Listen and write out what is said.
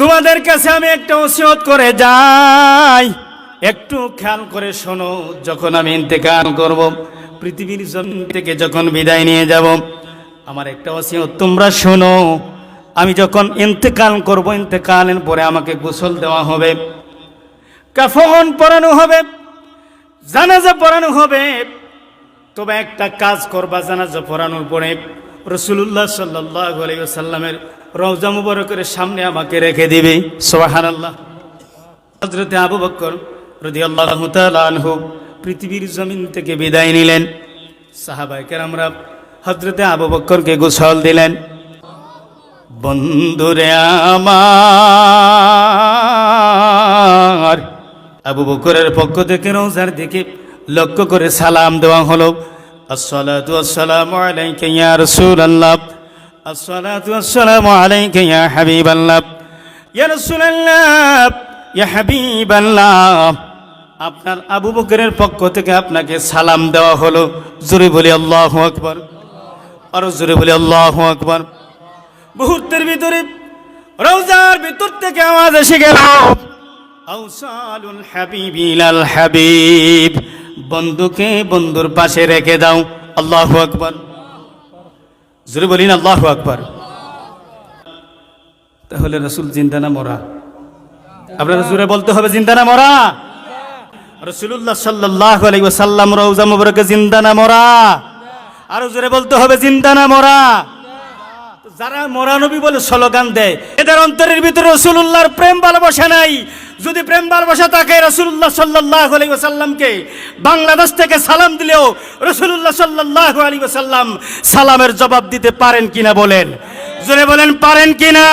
তোমাদের কাছে আমি একটা ওসিয়ত করে যাই। একটু খেয়াল করে শোনো, যখন আমি ইন্তেকাল করব, পৃথিবীর থেকে যখন বিদায় নিয়ে যাব, আমার একটা ওসিয়ত, তোমরা শোনো, আমি যখন ইন্তেকাল করব, ইন্তেকালের পরে আমাকে গোসল দেওয়া হবে, কাফন পরানো হবে, জানাজা পরানো হবে। তবে একটা কাজ করবা জানাজা পরানোর পরে রসুল্লাহ সাল্লাহ সাল্লামের রওজা মুবারকের সামনে আমাকে রেখে দিবে। সোহান আল্লাহ হজরতে আবু বক্কর রদি আল্লাহ আনহু পৃথিবীর জমিন থেকে বিদায় নিলেন। সাহাবাইকের আমরা হজরতে আবু বক্করকে গোসল দিলেন। বন্ধুরে আমার, আবু বকরের পক্ষ থেকে রোজার দিকে লক্ষ্য করে সালাম দেওয়া হলো। আসসালাতু আসসালামু আলাইকা ইয়া রাসূলুল্লাহ। আসসালাতু আসসালামু আলাইকা ইয়া হাবিবাল্লাহ। ইয়া রাসূলুল্লাহ, ইয়া হাবিবাল্লাহ। আপনার আবু বকরের পক্ষ থেকে আপনাকে সালাম দেওয়া হলো। জোরে বলি আল্লাহু আকবার। আরও জোরে বলি আল্লাহু আকবার। মুহূর্তের ভিতরে রওজার ভিতর থেকে আওয়াজ এসে গেল। হাবিব, বন্ধুকে বন্ধুর পাশে রেখে দাও। আল্লাহু আকবার। জোরে বলিন, আল্লাহু আকবার। তাহলে রসুল জিন্দা না মরা? আপনারা জোরে বলতে হবে, জিন্দা না মরা? রসুল্লাহ সাল্লাহ আলাইহি ওয়াসাল্লাম রওজা মুবারকে জিন্দা না মরা? আরও জোরে বলতে হবে, জিন্দা না মরা? যারা মরানবী বলে স্লোগান দেয়, এদের অন্তরের ভিতরে রসুল্লাহর প্রেম ভালোবাসা নাই। যদি প্রেম ভালোবাসা থাকে রসুল্লাহ সাল্লাহ আলী সাল্লামকে বাংলাদেশ থেকে সালাম দিলেও রসুল্লাহ সাল্লাহ আলী সাল্লাম সালামের জবাব দিতে পারেন কিনা বলেন? জোরে বলেন, পারেন কিনা?